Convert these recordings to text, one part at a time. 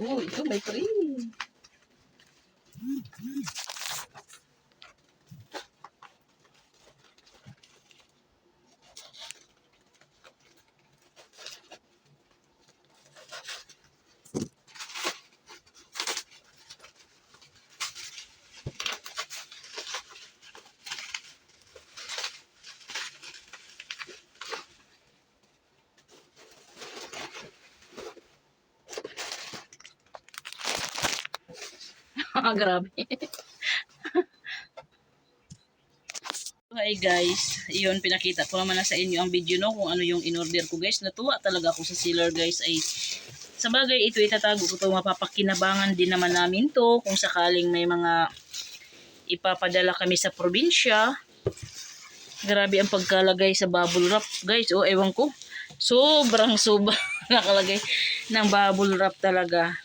Oh, ito may free. Ah, grabe. Hi guys, yun pinakita ko naman na sa inyo ang video no kung ano yung in-order ko guys. Natuwa talaga ako sa seller guys ay sa bagay ito itatago ko to mapapakinabangan din naman namin to kung sakaling may mga ipapadala kami sa probinsya. Grabe ang pagkalagay sa bubble wrap guys. Oh, ewan ko. Sobrang sobrang nakalagay ng bubble wrap talaga.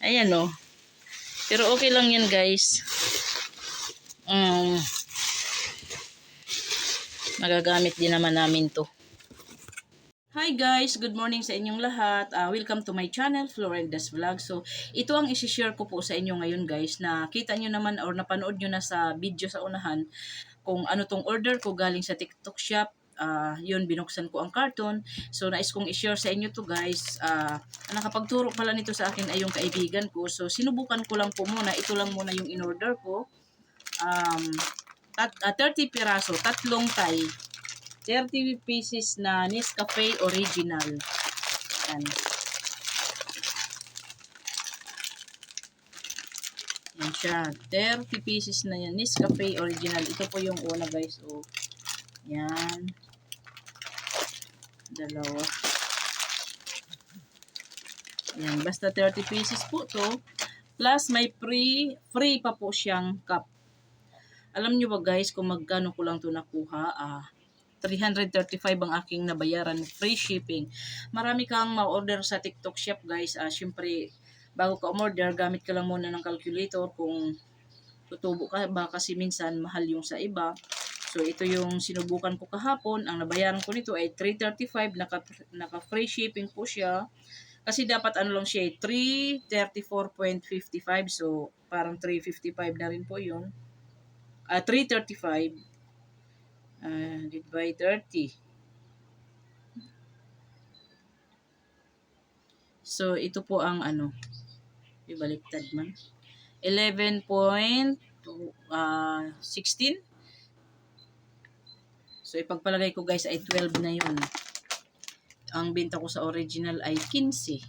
Ayan oh. Pero okay lang yan guys. Um, magagamit din naman namin to. Hi guys! Good morning sa inyong lahat. Uh, welcome to my channel, Florenda's Vlog. So, ito ang isi-share ko po sa inyo ngayon guys na kita nyo naman or napanood nyo na sa video sa unahan kung ano tong order ko galing sa TikTok shop. Uh, yun, binuksan ko ang carton. So, nais kong i-share sa inyo to guys. Uh, ang nakapagturo pala nito sa akin ay yung kaibigan ko. So, sinubukan ko lang po muna. Ito lang muna yung in-order ko. Um, tat, uh, 30 piraso, tatlong Thai. 30 pieces na Nescafe Original. Yan. Yan siya. 30 pieces na yan. Nescafe Original. Ito po yung una guys. O, yan. Dalawa. Yan. Basta 30 pieces po to. Plus may free, free pa po siyang cup. Alam nyo ba guys kung magkano ko lang to nakuha? Ah, 335 ang aking nabayaran. Free shipping. Marami kang ma-order sa TikTok shop guys. Ah, syempre, bago ka umorder, gamit ka lang muna ng calculator kung tutubo ka ba kasi minsan mahal yung sa iba. So, ito yung sinubukan ko kahapon. Ang nabayaran ko nito ay 335. Naka, naka free shipping po siya. Kasi dapat ano lang siya, 334.55. So, parang 355 na rin po yun. Ah, 335 uh, divide by 30. So, ito po ang ano, ibaliktad man. 11.16. Uh, 16. So, ipagpalagay ko guys ay 12 na yun. Ang benta ko sa original ay 15.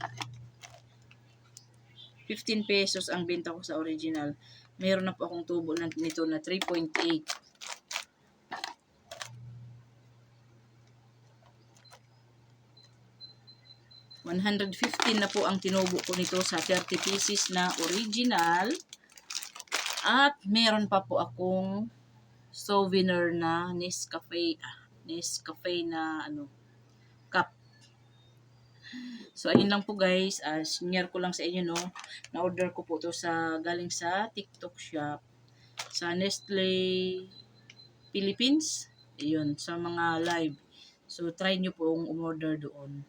15 pesos ang benta ko sa original. Meron na po akong tubo na, nito na 3.8. 115 na po ang tinubo ko nito sa 30 pieces na original. At meron pa po akong souvenir na Nescafe, ah, Nescafe na ano, cup. So, ayun lang po guys. Uh, share ko lang sa inyo, no. Na-order ko po to sa, galing sa TikTok shop. Sa Nestle Philippines. Ayun, sa mga live. So, try nyo pong umorder doon.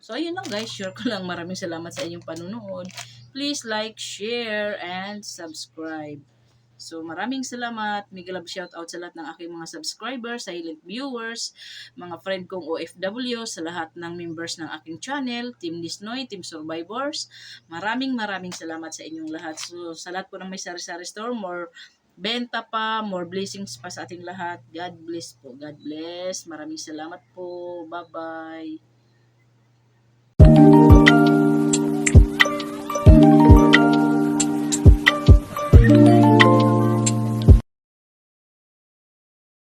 So, ayun lang guys. Share ko lang. Maraming salamat sa inyong panunood. Please like, share, and subscribe. So, maraming salamat. Mega love shout out sa lahat ng aking mga subscribers, silent viewers, mga friend kong OFW, sa lahat ng members ng aking channel, Team Disnoy, Team Survivors. Maraming maraming salamat sa inyong lahat. So, sa lahat po ng may sari-sari store, more benta pa, more blessings pa sa ating lahat. God bless po. God bless. Maraming salamat po. Bye-bye.